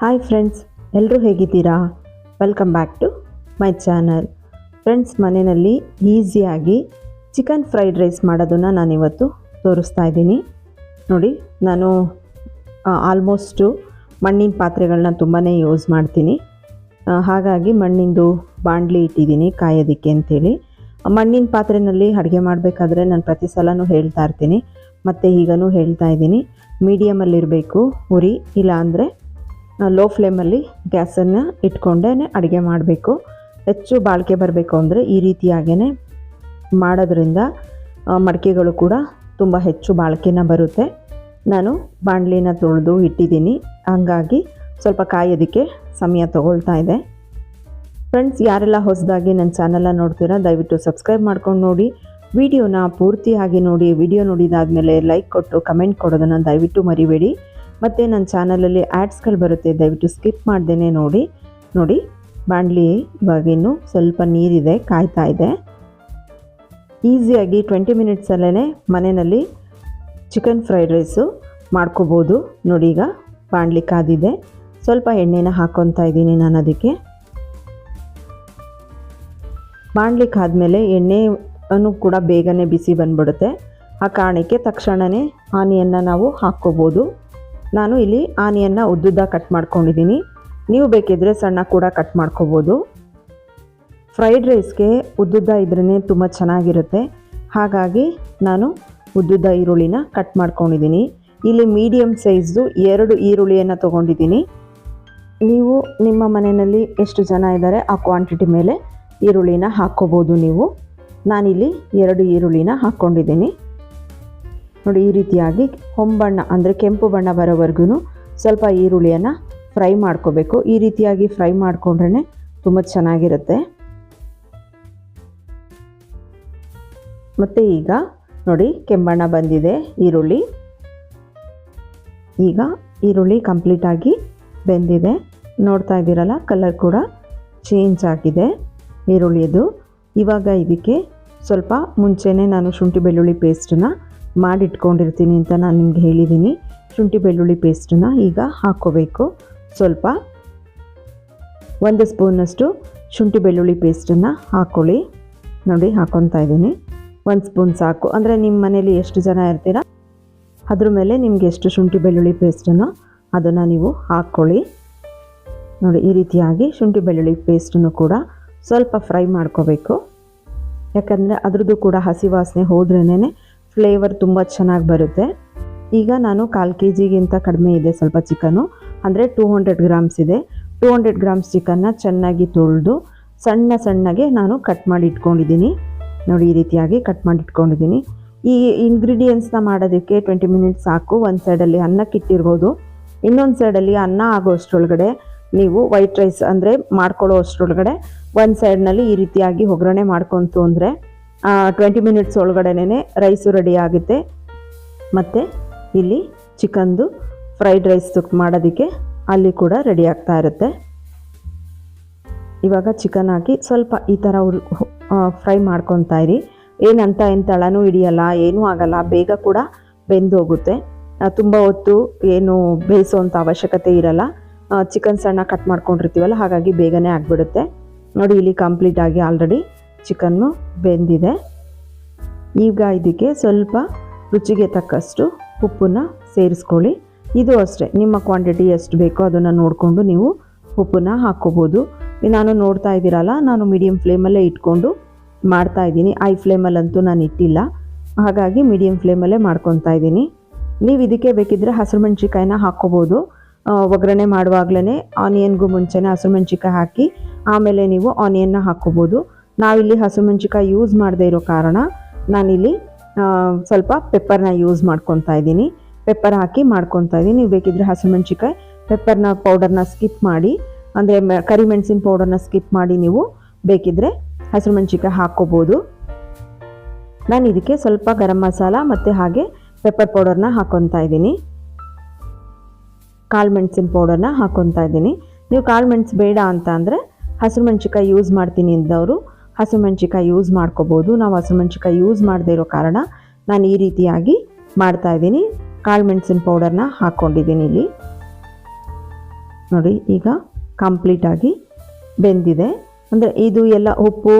Hi friends ಎಲ್ಲರೂ ಹೇಗಿದ್ದೀರಾ? Welcome back to my channel friends ಮನೆಯಲ್ಲಿ ಈಸಿಯಾಗಿ ಚಿಕನ್ ಫ್ರೈಡ್ ರೈಸ್ ಮಾಡೋದನ್ನು ನಾನಿವತ್ತು ತೋರಿಸ್ತಾ ಇದ್ದೀನಿ. ನೋಡಿ, ನಾನು ಆಲ್ಮೋಸ್ಟು ಮಣ್ಣಿನ ಪಾತ್ರೆಗಳನ್ನ ತುಂಬಾ ಯೂಸ್ ಮಾಡ್ತೀನಿ. ಹಾಗಾಗಿ ಮಣ್ಣಿಂದು ಬಾಣಲಿ ಇಟ್ಟಿದ್ದೀನಿ ಕಾಯೋದಕ್ಕೆ ಅಂಥೇಳಿ ಮಣ್ಣಿನ ಪಾತ್ರೆಯಲ್ಲಿ ಅಡುಗೆ ಮಾಡಬೇಕಾದ್ರೆ ನಾನು ಪ್ರತಿ ಸಲನೂ ಹೇಳ್ತಾ ಇರ್ತೀನಿ. ಮತ್ತು ಈಗನೂ ಹೇಳ್ತಾ ಇದ್ದೀನಿ. ಮೀಡಿಯಮಲ್ಲಿರಬೇಕು ಉರಿ ಇಲ್ಲ ಅಂದರೆ ಲೋ ಫ್ಲೇಮಲ್ಲಿ ಗ್ಯಾಸನ್ನು ಇಟ್ಕೊಂಡೇ ಅಡುಗೆ ಮಾಡಬೇಕು. ಹೆಚ್ಚು ಬಾಳಿಕೆ ಬರಬೇಕು ಅಂದರೆ ಈ ರೀತಿಯಾಗೇ ಮಾಡೋದ್ರಿಂದ ಮಡಿಕೆಗಳು ಕೂಡ ತುಂಬ ಹೆಚ್ಚು ಬಾಳಿಕೆನ ಬರುತ್ತೆ. ನಾನು ಬಾಣಲಿನ ತೊಳೆದು ಇಟ್ಟಿದ್ದೀನಿ. ಹಾಗಾಗಿ ಸ್ವಲ್ಪ ಕಾಯೋದಕ್ಕೆ ಸಮಯ ತಗೊಳ್ತಾ ಇದೆ. ಫ್ರೆಂಡ್ಸ್ ಯಾರೆಲ್ಲ ಹೊಸದಾಗಿ ನನ್ನ ಚಾನಲ್ನ ನೋಡ್ತೀರಾ, ದಯವಿಟ್ಟು ಸಬ್ಸ್ಕ್ರೈಬ್ ಮಾಡ್ಕೊಂಡು ನೋಡಿ. ವಿಡಿಯೋನ ಪೂರ್ತಿಯಾಗಿ ನೋಡಿ. ವಿಡಿಯೋ ನೋಡಿದಾದಮೇಲೆ ಲೈಕ್ ಕೊಟ್ಟು ಕಮೆಂಟ್ ಕೊಡೋದನ್ನು ದಯವಿಟ್ಟು ಮರಿಬೇಡಿ. ಮತ್ತು ನನ್ನ ಚಾನಲಲ್ಲಿ ಆ್ಯಡ್ಸ್ಗಳು ಬರುತ್ತೆ, ದಯವಿಟ್ಟು ಸ್ಕಿಪ್ ಮಾಡ್ದೇ ನೋಡಿ. ನೋಡಿ, ಬಾಣಲಿ ಇವಾಗಿನ್ನು ಸ್ವಲ್ಪ ನೀರಿದೆ, ಕಾಯ್ತಾ ಇದೆ. ಈಸಿಯಾಗಿ ಟ್ವೆಂಟಿ ಮಿನಿಟ್ಸಲ್ಲೇ ಮನೆಯಲ್ಲಿ ಚಿಕನ್ ಫ್ರೈಡ್ ರೈಸು ಮಾಡ್ಕೋಬೋದು. ನೋಡಿ ಈಗ ಬಾಣಲಿ ಕಾದಿದೆ. ಸ್ವಲ್ಪ ಎಣ್ಣೆನ ಹಾಕ್ಕೊತಾ ಇದ್ದೀನಿ ನಾನು ಅದಕ್ಕೆ. ಬಾಣಲಿ ಕಾದ್ಮೇಲೆ ಎಣ್ಣೆನೂ ಕೂಡ ಬೇಗನೆ ಬಿಸಿ ಬಂದ್ಬಿಡುತ್ತೆ. ಆ ಕಾರಣಕ್ಕೆ ತಕ್ಷಣವೇ ಆನಿಯನ್ನು ನಾವು ಹಾಕ್ಕೋಬೋದು. ನಾನು ಇಲ್ಲಿ ಆನಿಯನ್ನ ಉದ್ದುದ್ದ ಕಟ್ ಮಾಡ್ಕೊಂಡಿದ್ದೀನಿ. ನೀವು ಬೇಕಿದ್ರೆ ಸಣ್ಣ ಕೂಡ ಕಟ್ ಮಾಡ್ಕೋಬೋದು. ಫ್ರೈಡ್ ರೈಸ್ಗೆ ಉದ್ದುದ್ದ ಇದ್ರೇ ತುಂಬ ಚೆನ್ನಾಗಿರುತ್ತೆ. ಹಾಗಾಗಿ ನಾನು ಉದ್ದುದ್ದ ಈರುಳ್ಳಿನ ಕಟ್ ಮಾಡ್ಕೊಂಡಿದ್ದೀನಿ. ಇಲ್ಲಿ ಮೀಡಿಯಮ್ ಸೈಜ್ದು ಎರಡು ಈರುಳ್ಳಿಯನ್ನು ತೊಗೊಂಡಿದ್ದೀನಿ. ನೀವು ನಿಮ್ಮ ಮನೆಯಲ್ಲಿ ಎಷ್ಟು ಜನ ಇದ್ದಾರೆ ಆ ಕ್ವಾಂಟಿಟಿ ಮೇಲೆ ಈರುಳ್ಳಿನ ಹಾಕ್ಕೋಬೋದು ನೀವು. ನಾನಿಲ್ಲಿ ಎರಡು ಈರುಳ್ಳಿನ ಹಾಕ್ಕೊಂಡಿದ್ದೀನಿ. ನೋಡಿ, ಈ ರೀತಿಯಾಗಿ ಹೊಂಬಣ್ಣ ಅಂದರೆ ಕೆಂಪು ಬಣ್ಣ ಬರೋವರೆಗೂ ಸ್ವಲ್ಪ ಈರುಳ್ಳಿಯನ್ನು ಫ್ರೈ ಮಾಡ್ಕೋಬೇಕು. ಈ ರೀತಿಯಾಗಿ ಫ್ರೈ ಮಾಡಿಕೊಂಡ್ರೆ ತುಂಬ ಚೆನ್ನಾಗಿರುತ್ತೆ. ಮತ್ತು ಈಗ ನೋಡಿ, ಕೆಂಬಣ್ಣ ಬಂದಿದೆ, ಈರುಳ್ಳಿ. ಈಗ ಈರುಳ್ಳಿ ಕಂಪ್ಲೀಟಾಗಿ ಬೆಂದಿದೆ. ನೋಡ್ತಾ ಇದ್ದೀರಲ್ಲ ಕಲರ್ ಕೂಡ ಚೇಂಜ್ ಆಗಿದೆ ಈರುಳ್ಳಿದು. ಇವಾಗ ಇದಕ್ಕೆ ಸ್ವಲ್ಪ ಮುಂಚೆನೇ ನಾನು ಶುಂಠಿ ಬೆಳ್ಳುಳ್ಳಿ ಪೇಸ್ಟನ್ನ ಮಾಡಿಟ್ಕೊಂಡಿರ್ತೀನಿ ಅಂತ ನಾನು ನಿಮ್ಗೆ ಹೇಳಿದ್ದೀನಿ. ಶುಂಠಿ ಬೆಳ್ಳುಳ್ಳಿ ಪೇಸ್ಟನ್ನ ಈಗ ಹಾಕ್ಕೋಬೇಕು. ಸ್ವಲ್ಪ ಒಂದು ಸ್ಪೂನಷ್ಟು ಶುಂಠಿ ಬೆಳ್ಳುಳ್ಳಿ ಪೇಸ್ಟನ್ನು ಹಾಕ್ಕೊಳ್ಳಿ. ನೋಡಿ, ಹಾಕ್ಕೊತಾ ಇದ್ದೀನಿ. ಒಂದು ಸ್ಪೂನ್ ಸಾಕು. ಅಂದರೆ ನಿಮ್ಮ ಮನೇಲಿ ಎಷ್ಟು ಜನ ಇರ್ತೀರಾ? ಅದ್ರ ಮೇಲೆ ನಿಮ್ಗೆ ಎಷ್ಟು ಶುಂಠಿ ಬೆಳ್ಳುಳ್ಳಿ ಪೇಸ್ಟನ್ನು ಅದನ್ನು ನೀವು ಹಾಕ್ಕೊಳ್ಳಿ. ನೋಡಿ, ಈ ರೀತಿಯಾಗಿ ಶುಂಠಿ ಬೆಳ್ಳುಳ್ಳಿ ಪೇಸ್ಟನ್ನು ಕೂಡ ಸ್ವಲ್ಪ ಫ್ರೈ ಮಾಡ್ಕೋಬೇಕು. ಯಾಕಂದರೆ ಅದ್ರದ್ದು ಕೂಡ ಹಸಿ ವಾಸನೆ ಹೋದ್ರೇ ಫ್ಲೇವರ್ ತುಂಬ ಚೆನ್ನಾಗಿ ಬರುತ್ತೆ. ಈಗ ನಾನು ಕಾಲು ಕೆ ಜಿಗಿಂತ ಕಡಿಮೆ ಇದೆ ಸ್ವಲ್ಪ ಚಿಕನು. ಅಂದರೆ ಟೂ ಹಂಡ್ರೆಡ್ ಗ್ರಾಮ್ಸ್ ಇದೆ. ಟೂ ಹಂಡ್ರೆಡ್ ಗ್ರಾಮ್ಸ್ ಚಿಕನ್ನ ಚೆನ್ನಾಗಿ ತೊಳೆದು ಸಣ್ಣ ಸಣ್ಣಗೆ ನಾನು ಕಟ್ ಮಾಡಿ ಇಟ್ಕೊಂಡಿದ್ದೀನಿ. ನೋಡಿ, ಈ ರೀತಿಯಾಗಿ ಕಟ್ ಮಾಡಿ ಇಟ್ಕೊಂಡಿದ್ದೀನಿ. ಈ ಇಂಗ್ರೀಡಿಯೆಂಟ್ಸ್ನ ಮಾಡೋದಕ್ಕೆ ಟ್ವೆಂಟಿ ಮಿನಿಟ್ಸ್ ಸಾಕು. ಒಂದು ಸೈಡಲ್ಲಿ ಅನ್ನಕ್ಕೆ ಇಟ್ಟಿರ್ಬೋದು. ಇನ್ನೊಂದು ಸೈಡಲ್ಲಿ ಅನ್ನ ಆಗೋ ಅಷ್ಟರೊಳಗಡೆ ನೀವು ವೈಟ್ ರೈಸ್ ಅಂದರೆ ಮಾಡ್ಕೊಳ್ಳೋ ಅಷ್ಟರೊಳಗಡೆ ಒಂದು ಸೈಡ್ನಲ್ಲಿ ಈ ರೀತಿಯಾಗಿ ಒಗ್ಗರಣೆ ಮಾಡ್ಕೊತು ಅಂದರೆ ಟ್ವೆಂಟಿ ಮಿನಿಟ್ಸ್ ಒಳಗಡೆನೇ ರೈಸು ರೆಡಿ ಆಗುತ್ತೆ. ಮತ್ತು ಇಲ್ಲಿ ಚಿಕನ್ದು ಫ್ರೈಡ್ ರೈಸ್ ಮಾಡೋದಕ್ಕೆ ಅಲ್ಲಿ ಕೂಡ ರೆಡಿ ಆಗ್ತಾ ಇರುತ್ತೆ. ಇವಾಗ ಚಿಕನ್ ಹಾಕಿ ಸ್ವಲ್ಪ ಈ ಥರ ಫ್ರೈ ಮಾಡ್ಕೊತಾ ಇರಿ. ಏನಂತ ಏನು ತಳನೂ ಹಿಡಿಯಲ್ಲ, ಏನೂ ಆಗಲ್ಲ, ಬೇಗ ಕೂಡ ಬೆಂದೋಗುತ್ತೆ ತುಂಬ ಹೊತ್ತು ಏನು ಬೇಯಿಸೋವಂಥ ಅವಶ್ಯಕತೆ ಇರಲ್ಲ. ಚಿಕನ್ ಸಣ್ಣ ಕಟ್ ಮಾಡ್ಕೊಂಡಿರ್ತೀವಲ್ಲ, ಹಾಗಾಗಿ ಬೇಗನೆ ಆಗಿಬಿಡುತ್ತೆ. ನೋಡಿ, ಇಲ್ಲಿ ಕಂಪ್ಲೀಟಾಗಿ ಆಲ್ರೆಡಿ ಚಿಕನ್ನು ಬೆಂದಿದೆ. ಈಗ ಇದಕ್ಕೆ ಸ್ವಲ್ಪ ರುಚಿಗೆ ತಕ್ಕಷ್ಟು ಉಪ್ಪನ್ನು ಸೇರಿಸ್ಕೊಳ್ಳಿ. ಇದು ಅಷ್ಟೇ. ನಿಮ್ಮ ಕ್ವಾಂಟಿಟಿ ಎಷ್ಟು ಬೇಕೋ ಅದನ್ನು ನೋಡಿಕೊಂಡು ನೀವು ಉಪ್ಪನ್ನ ಹಾಕ್ಕೋಬೋದು. ನಾನು ನೋಡ್ತಾ ಇದ್ದೀರಲ್ಲ, ನಾನು ಮೀಡಿಯಂ ಫ್ಲೇಮಲ್ಲೇ ಇಟ್ಕೊಂಡು ಮಾಡ್ತಾ ಇದ್ದೀನಿ. ಐ ಫ್ಲೇಮಲ್ಲಂತೂ ನಾನು ಇಟ್ಟಿಲ್ಲ. ಹಾಗಾಗಿ ಮೀಡಿಯಂ ಫ್ಲೇಮಲ್ಲೇ ಮಾಡ್ಕೊತಾ ಇದ್ದೀನಿ. ನೀವು ಇದಕ್ಕೆ ಬೇಕಿದ್ದರೆ ಹಸಿರು ಮೆಣಸಿಕಾಯಿನ ಹಾಕ್ಕೋಬೋದು. ಒಗ್ಗರಣೆ ಮಾಡುವಾಗಲೇ ಆನಿಯನ್ಗೂ ಮುಂಚೆನೇ ಹಸಿರು ಮೆಣಸಿಕಾಯಿ ಹಾಕಿ, ಆಮೇಲೆ ನೀವು ಆನಿಯನ್ನ ಹಾಕ್ಕೋಬೋದು. ನಾವಿಲ್ಲಿ ಹಸಿರು ಮೆಣಸಿಕಾಯಿ ಯೂಸ್ ಮಾಡದೇ ಇರೋ ಕಾರಣ ನಾನಿಲ್ಲಿ ಸ್ವಲ್ಪ ಪೆಪ್ಪರ್ನ ಯೂಸ್ ಮಾಡ್ಕೊತಾ ಇದ್ದೀನಿ. ಪೆಪ್ಪರ್ ಹಾಕಿ ಮಾಡ್ಕೊತಾ ಇದ್ದೀನಿ. ನೀವು ಬೇಕಿದ್ರೆ ಹಸಿರು ಮೆಣಸಿಕಾಯಿ ಪೆಪ್ಪರ್ನ ಪೌಡರ್ನ ಸ್ಕಿಪ್ ಮಾಡಿ, ಅಂದರೆ ಕರಿಮೆಣಸಿನ ಪೌಡರ್ನ ಸ್ಕಿಪ್ ಮಾಡಿ ನೀವು ಬೇಕಿದ್ರೆ ಹಸಿರು ಮೆಣಸಿಕಾಯಿ ಹಾಕ್ಕೋಬೋದು ನಾನು ಇದಕ್ಕೆ ಸ್ವಲ್ಪ ಗರಂ ಮಸಾಲ ಮತ್ತು ಹಾಗೆ ಪೆಪ್ಪರ್ ಪೌಡರ್ನ ಹಾಕ್ಕೊತಾ ಇದ್ದೀನಿ. ಕಾಳು ಮೆಣಸಿನ ಪೌಡರ್ನ ಹಾಕ್ಕೊತಾ ಇದ್ದೀನಿ. ನೀವು ಕಾಳು ಮೆಣಸು ಬೇಡ ಅಂತ ಅಂದರೆ ಹಸಿರು ಮೆಣಸಿಕಾಯಿ ಯೂಸ್ ಮಾಡ್ತೀನಿ ಅಂದವರು ಹಸಿರು ಮೆಣಸಿಕಾಯಿ ಯೂಸ್ ಮಾಡ್ಕೋಬೋದು. ನಾವು ಹಸಿಮೆಣ್ಸಿಕಾಯಿ ಮೆಣಸಿಕಾಯಿ ಯೂಸ್ ಮಾಡದೇ ಇರೋ ಕಾರಣ ನಾನು ಈ ರೀತಿಯಾಗಿ ಮಾಡ್ತಾ ಇದ್ದೀನಿ. ಕಾಳು ಮೆಣಸಿನ ಪೌಡರ್ನ ಹಾಕ್ಕೊಂಡಿದ್ದೀನಿ ಇಲ್ಲಿ. ನೋಡಿ, ಈಗ ಕಂಪ್ಲೀಟಾಗಿ ಬೆಂದಿದೆ. ಅಂದರೆ ಇದು ಎಲ್ಲ ಉಪ್ಪು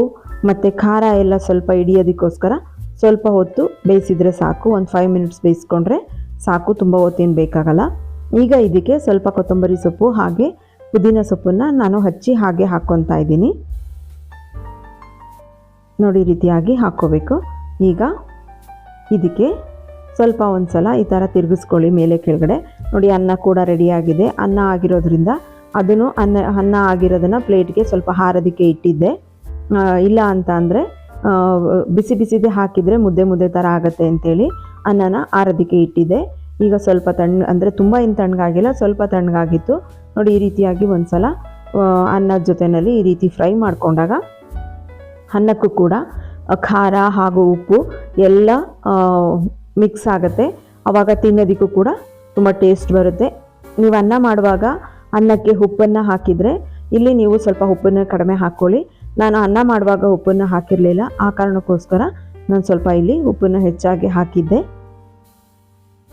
ಮತ್ತು ಖಾರ ಎಲ್ಲ ಸ್ವಲ್ಪ ಹಿಡಿಯೋದಕ್ಕೋಸ್ಕರ ಸ್ವಲ್ಪ ಹೊತ್ತು ಬೇಯಿಸಿದರೆ ಸಾಕು. ಒಂದು ಫೈವ್ ಮಿನಿಟ್ಸ್ ಬೇಯಿಸ್ಕೊಂಡ್ರೆ ಸಾಕು. ತುಂಬ ಹೊತ್ತೇನು ಬೇಕಾಗಲ್ಲ. ಈಗ ಇದಕ್ಕೆ ಸ್ವಲ್ಪ ಕೊತ್ತಂಬರಿ ಸೊಪ್ಪು ಹಾಗೆ ಪುದೀನ ಸೊಪ್ಪನ್ನು ನಾನು ಹಚ್ಚಿ ಹಾಗೆ ಹಾಕ್ಕೊತಾ ಇದ್ದೀನಿ. ನೋಡಿ ರೀತಿಯಾಗಿ ಹಾಕ್ಕೋಬೇಕು. ಈಗ ಇದಕ್ಕೆ ಸ್ವಲ್ಪ ಒಂದು ಸಲ ಈ ಥರ ತಿರುಗಿಸ್ಕೊಳ್ಳಿ ಮೇಲೆ ಕೆಳಗಡೆ. ನೋಡಿ ಅನ್ನ ಕೂಡ ರೆಡಿಯಾಗಿದೆ ಅನ್ನ ಆಗಿರೋದ್ರಿಂದ ಅದನ್ನು ಅನ್ನ ಅನ್ನ ಆಗಿರೋದನ್ನು ಪ್ಲೇಟ್ಗೆ ಸ್ವಲ್ಪ ಹಾರೋದಕ್ಕೆ ಇಟ್ಟಿದ್ದೆ. ಇಲ್ಲ ಅಂತ ಅಂದರೆ ಬಿಸಿ ಬಿಸಿದೇ ಹಾಕಿದರೆ ಮುದ್ದೆ ಮುದ್ದೆ ಥರ ಆಗುತ್ತೆ ಅಂತೇಳಿ ಅನ್ನನ ಆರೋದಕ್ಕೆ ಇಟ್ಟಿದ್ದೆ. ಈಗ ಸ್ವಲ್ಪ ತಣ್ಣ, ಅಂದರೆ ತುಂಬ ಇನ್ನು ತಣ್ಣಗಾಗಿಲ್ಲ, ಸ್ವಲ್ಪ ತಣ್ಣಗಾಗಿತ್ತು. ನೋಡಿ ಈ ರೀತಿಯಾಗಿ ಒಂದು ಸಲ ಅನ್ನದ ಜೊತೆಯಲ್ಲಿ ಈ ರೀತಿ ಫ್ರೈ ಮಾಡಿಕೊಂಡಾಗ ಅನ್ನಕ್ಕೂ ಕೂಡ ಖಾರ ಹಾಗೂ ಉಪ್ಪು ಎಲ್ಲ ಮಿಕ್ಸ್ ಆಗುತ್ತೆ. ಆವಾಗ ತಿನ್ನೋದಕ್ಕೂ ಕೂಡ ತುಂಬ ಟೇಸ್ಟ್ ಬರುತ್ತೆ. ನೀವು ಅನ್ನ ಮಾಡುವಾಗ ಅನ್ನಕ್ಕೆ ಉಪ್ಪನ್ನು ಹಾಕಿದರೆ, ಇಲ್ಲಿ ನೀವು ಸ್ವಲ್ಪ ಉಪ್ಪನ್ನು ಕಡಿಮೆ ಹಾಕ್ಕೊಳ್ಳಿ. ನಾನು ಅನ್ನ ಮಾಡುವಾಗ ಉಪ್ಪನ್ನು ಹಾಕಿರಲಿಲ್ಲ, ಆ ಕಾರಣಕ್ಕೋಸ್ಕರ ನಾನು ಸ್ವಲ್ಪ ಇಲ್ಲಿ ಉಪ್ಪನ್ನು ಹೆಚ್ಚಾಗಿ ಹಾಕಿದ್ದೆ.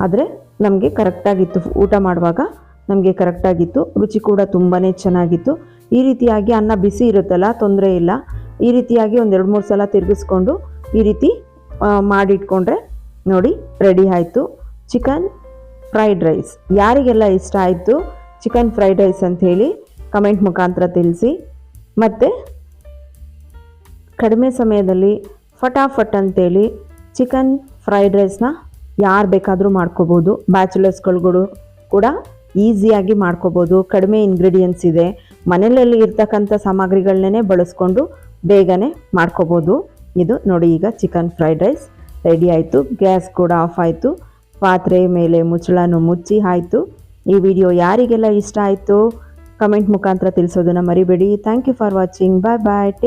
ಆದರೆ ನಮಗೆ ಕರೆಕ್ಟಾಗಿತ್ತು ಊಟ ಮಾಡುವಾಗ ನಮಗೆ ಕರೆಕ್ಟಾಗಿತ್ತು ರುಚಿ ಕೂಡ ತುಂಬಾ ಚೆನ್ನಾಗಿತ್ತು. ಈ ರೀತಿಯಾಗಿ ಅನ್ನ ಬಿಸಿ ಇರುತ್ತಲ್ಲ, ತೊಂದರೆ ಇಲ್ಲ. ಈ ರೀತಿಯಾಗಿ ಒಂದು ಎರಡು ಮೂರು ಸಲ ತಿರುಗಿಸ್ಕೊಂಡು ಈ ರೀತಿ ಮಾಡಿಟ್ಕೊಂಡ್ರೆ ನೋಡಿ ರೆಡಿ ಆಯಿತು. ಚಿಕನ್ ಫ್ರೈಡ್ ರೈಸ್ ಯಾರಿಗೆಲ್ಲ ಇಷ್ಟ ಆಯಿತು ಚಿಕನ್ ಫ್ರೈಡ್ ರೈಸ್ ಅಂತ ಹೇಳಿ ಕಮೆಂಟ್ ಮುಖಾಂತರ ತಿಳಿಸಿ. ಮತ್ತು ಕಡಿಮೆ ಸಮಯದಲ್ಲಿ ಫಟಾಫಟ್ ಅಂತೇಳಿ ಚಿಕನ್ ಫ್ರೈಡ್ ರೈಸ್ನ ಯಾರು ಬೇಕಾದರೂ ಮಾಡ್ಕೋಬೋದು. ಬ್ಯಾಚುಲರ್ಸ್ಗಳು ಕೂಡ ಈಸಿಯಾಗಿ ಮಾಡ್ಕೋಬೋದು. ಕಡಿಮೆ ಇಂಗ್ರೀಡಿಯೆಂಟ್ಸ್ ಇದೆ. ಮನೆಯಲ್ಲಿ ಇರ್ತಕ್ಕಂಥ ಸಾಮಗ್ರಿಗಳನ್ನೇ ಬಳಸ್ಕೊಂಡು ಬೇಗನೆ ಮಾಡ್ಕೋಬೋದು. ಇದು ನೋಡಿ ಈಗ ಚಿಕನ್ ಫ್ರೈಡ್ ರೈಸ್ ರೆಡಿ ಆಯಿತು. ಗ್ಯಾಸ್ ಕೂಡ ಆಫ್ ಆಯಿತು. ಪಾತ್ರೆ ಮೇಲೆ ಮುಚ್ಚಳನು ಮುಚ್ಚಿ ಆಯಿತು. ಈ ವಿಡಿಯೋ ಯಾರಿಗೆಲ್ಲ ಇಷ್ಟ ಆಯಿತು? ಕಮೆಂಟ್ ಮುಖಾಂತರ ತಿಳಿಸೋದನ್ನು ಮರಿಬೇಡಿ. Thank you for watching bye bye take